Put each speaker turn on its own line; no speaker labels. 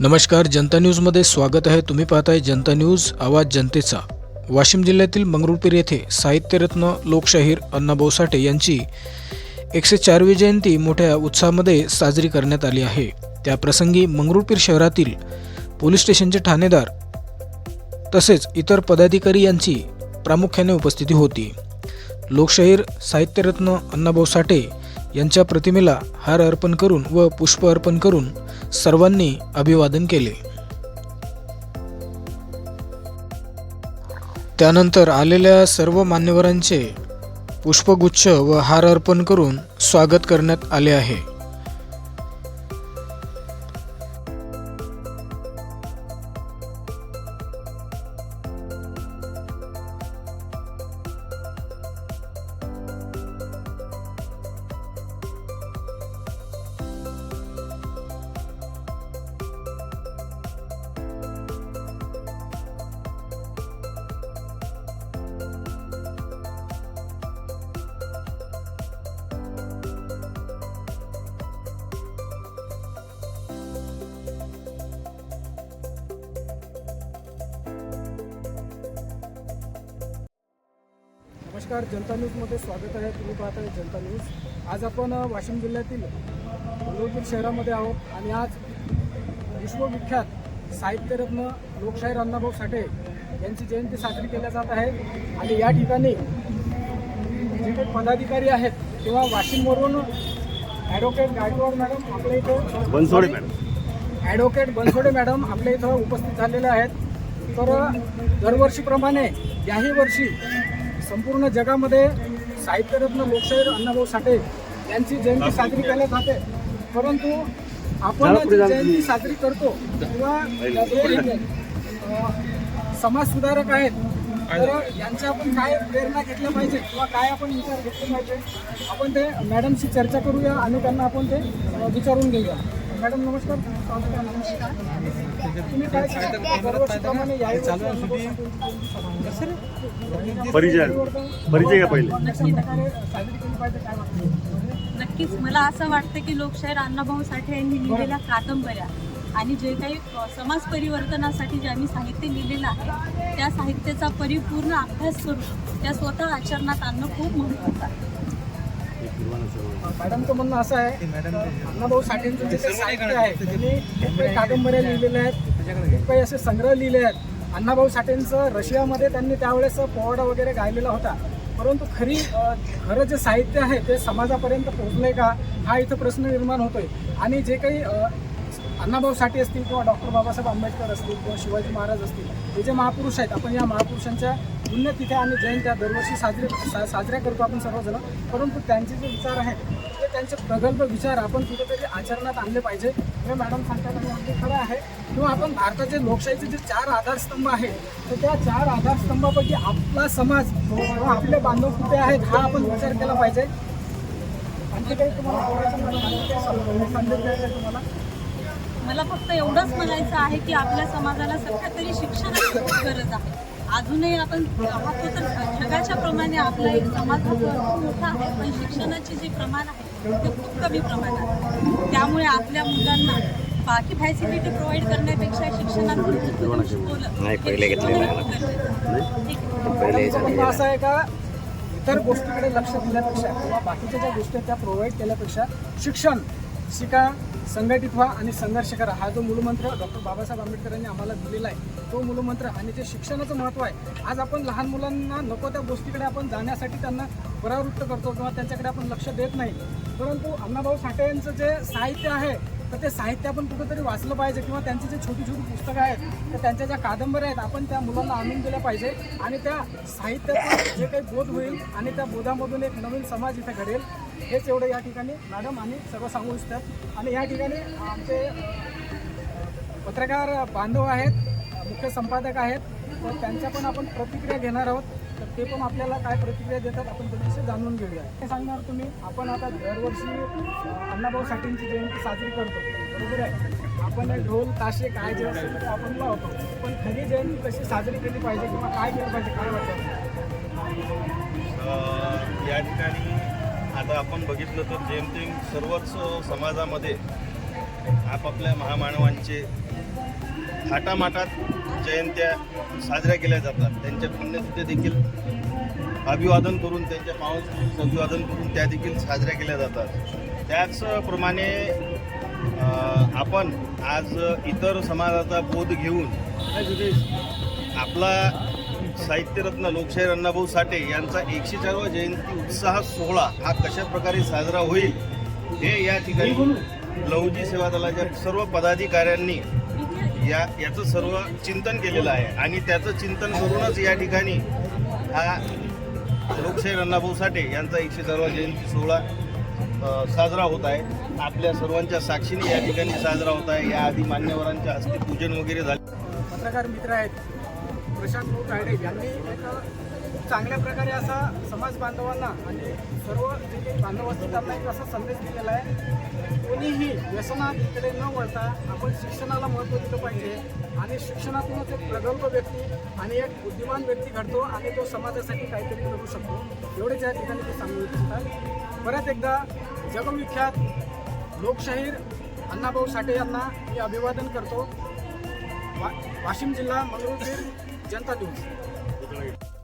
नमस्कार जनता न्यूजमध्ये स्वागत आहे. तुम्ही पाहताय जनता न्यूज आवाज जनतेचा. वाशिम जिल्ह्यातील मंगरुळपीर येथे साहित्यरत्न लोकशाहीर अण्णाभाऊ साठे यांची एकशे चारवी जयंती मोठ्या उत्साहामध्ये साजरी करण्यात आली आहे. त्याप्रसंगी मंगरुळपीर शहरातील पोलीस स्टेशनचे ठाणेदार तसेच इतर पदाधिकारी यांची प्रामुख्याने उपस्थिती होती. लोकशाहीर साहित्यरत्न अण्णाभाऊ साठे यांच्या प्रतिमेला हार अर्पण करून व पुष्प अर्पण करून सर्वांनी अभिवादन केले. त्यानंतर आलेल्या सर्व मान्यवरांचे पुष्पगुच्छ व हार अर्पण करून स्वागत करण्यात आले आहे.
नमस्कार जनता न्यूजमध्ये स्वागत आहे. तुम्ही पाहत आहे जनता न्यूज. आज आपण वाशिम जिल्ह्यातील मंगरुळपीर शहरामध्ये आहोत आणि आज विश्वविख्यात साहित्यरत्न लोकशाहीर अण्णाभाऊ साठे यांची जयंती साजरी केल्या जात आहे. आणि या ठिकाणी जे काही पदाधिकारी आहेत किंवा वाशिमवरून ॲडव्होकेट गायकवाड मॅडम आपल्या इथे
Bansode madam.
Advocate Bansode madam आपल्या इथं उपस्थित झालेले आहेत. तर दरवर्षीप्रमाणे याही वर्षी संपूर्ण जगामध्ये साहित्यरत्न लोकशाहीर अण्णाभाऊ साठे यांची जयंती साजरी केल्या जाते. परंतु आपण जी जयंती साजरी करतो किंवा जे, अं, समाज सुधारक आहेत तर यांच्या आपण काय प्रेरणा घेतल्या पाहिजे किंवा काय आपण विचार घेतले पाहिजे आपण ते मॅडमशी चर्चा करूया आणि त्यांना आपण ते विचारून घेऊया. मॅडम नमस्कार. नमस्कार.
परिचय. परिचय का पहिले.
नक्कीच. मला असं वाटतं की लोकशाहीर अण्णाभाऊ साठे यांनी लिहिलेल्या कादंबऱ्या आणि जे काही समाज परिवर्तनासाठी ज्यांनी साहित्य लिहिलेलं आहे त्या साहित्याचा परिपूर्ण अभ्यास करून त्या स्वतः आचरणात आणणं खूप महत्त्वाचं आहे.
मॅडमचं म्हणणं असं आहे अण्णाभाऊ साठेंचं जे काही साहित्य आहे त्यांनी खूप काही कादंबऱ्या लिहिलेल्या आहेत. खूप काही असे संग्रह लिहिले आहेत. अण्णाभाऊ साठेंचं रशियामध्ये त्यांनी त्यावेळेस पोवाडा वगैरे गायलेला होता. परंतु खरी खरं जे साहित्य आहे ते समाजापर्यंत पोहोचलंय का हा इथं प्रश्न निर्माण होतोय. आणि जे काही अण्णाभाऊ साठे असतील किंवा डॉक्टर बाबासाहेब आंबेडकर असतील किंवा शिवाजी महाराज असतील हे जे महापुरुष आहेत आपण या महापुरुषांच्या पुण्यतिथी आणि जयंत्या दरवर्षी साजरे सा साजऱ्या करतो आपण सर्वजण. परंतु त्यांचे जे विचार आहेत ते त्यांचे प्रगल्भ विचार आपण कुठेतरी आचरणात आणले पाहिजे. हे मॅडम सांगतात आणि अगदी खरं आहे. किंवा आपण भारताचे लोकशाहीचे जे चार आधारस्तंभ आहेत तर त्या चार आधारस्तंभापैकी आपला समाज किंवा आपले बांधव कुठे आहेत हा आपण विचार केला पाहिजे. आणखी काही तुम्हाला मला संदेश द्यायचा तुम्हाला.
मला फक्त एवढंच म्हणायचं आहे की आपल्या समाजाला सध्या तरी शिक्षणाची खूप गरज आहे. अजूनही आपण पाहतो तर जगाच्या प्रमाणे आपला एक समाज हा मोठा आहे पण शिक्षणाचे जे प्रमाण आहे ते खूप कमी प्रमाणात आहे. त्यामुळे आपल्या मुलांना बाकी फॅसिलिटी प्रोव्हाइड करण्यापेक्षा शिक्षणातून
नाही, पहिले
असं आहे का इतर गोष्टीकडे लक्ष दिल्यापेक्षा किंवा बाकीच्या ज्या गोष्टी आहेत त्या प्रोव्हाइड केल्यापेक्षा शिक्षण शिका संघटित व्हा आणि संघर्ष करा. हा जो मूलमंत्र डॉक्टर बाबासाहेब आंबेडकरांनी आम्हाला दिलेला आहे तो मूलमंत्र आणि जे शिक्षणाचं महत्त्व आहे आज आपण लहान मुलांना नको त्या गोष्टीकडे आपण जाण्यासाठी त्यांना परावृत्त करतो किंवा त्यांच्याकडे आपण लक्ष देत नाही. परंतु अण्णाभाऊ साठे यांचं जे साहित्य आहे तर ते साहित्य आपण कुठेतरी वाचलं पाहिजे किंवा त्यांची जे छोटी छोटी पुस्तकं आहेत तर त्यांच्या ज्या कादंबऱ्या आहेत आपण त्या मुलांना आणून दिल्या पाहिजे आणि त्या साहित्याचा जे काही बोध होईल आणि त्या बोधामधून एक नवीन समाज इथे घडेल. हेच एवढं या ठिकाणी मॅडम आम्ही सर्व सांगू इच्छितात. आणि या ठिकाणी आमचे पत्रकार बांधव आहेत मुख्य संपादक आहेत. तर त्यांच्या पण आपण प्रतिक्रिया घेणार आहोत. तर ते पण आपल्याला काय प्रतिक्रिया देतात आपण त्यांच्याशी जाणून घेऊया. हे सांगणार तुम्ही आपण आता दरवर्षी अण्णाभाऊ साठेंची जयंती साजरी करतो. बरोबर आहे? आपण ढोल ताशे काय जे असेल ते आपण लावतो पण खरी जयंती कशी साजरी केली पाहिजे किंवा काय केलं पाहिजे काय वाटतं?
या ठिकाणी आता आपण बघितलं तर जेमतेम सर्वच समाजामध्ये आपापल्या महामानवांचे थाटामाटात जयंत्या साजऱ्या केल्या जातात. त्यांच्या पुण्यतिथी देखील अभिवादन करून त्यांच्या पाऊस अभिवादन करून त्या देखील साजऱ्या केल्या जातात. त्याचप्रमाणे आपण आज इतर समाजाचा बोध घेऊन आपला साहित्यरत्न लोकशाहीर अण्णाभाऊ साठे यांचा एकशे चारवा जयंती उत्साह सोहळा हा कशा प्रकारे साजरा होईल हे या ठिकाणी लवजी सेवा दलाच्या सर्व पदाधिकाऱ्यांनी या याचं सर्व चिंतन केलेलं आहे. आणि त्याचं चिंतन करूनच या ठिकाणी हा लोकशाहीर अण्णाभाऊ साठे यांचा एकशे चारवा जयंती सोहळा साजरा होत आहे. आपल्या सर्वांच्या साक्षीने या ठिकाणी साजरा होत आहे. याआधी मान्यवरांच्या हस्ते पूजन वगैरे झाले.
पत्रकार मित्र आहेत. प्रशांत भाऊ तायडे यांनी एक चांगल्या प्रकारे असा समाज बांधवांना आणि सर्व जे काही बांधव असतील त्यांना एक असा संदेश दिलेला आहे. कोणीही व्यसनाकडे न वळता आपण शिक्षणाला महत्त्व दिलं पाहिजे आणि शिक्षणातूनच एक प्रगल्भ व्यक्ती आणि एक बुद्धिमान व्यक्ती घडतो आणि तो समाजासाठी काहीतरी करू शकतो. एवढेच या ठिकाणी ते सांगू इच्छितात. परत एकदा जगविख्यात लोकशाहीर अण्णाभाऊ साठे यांना मी अभिवादन करतो. वा वाशिम जिल्हा मंगरुळपीर जनता न्यूज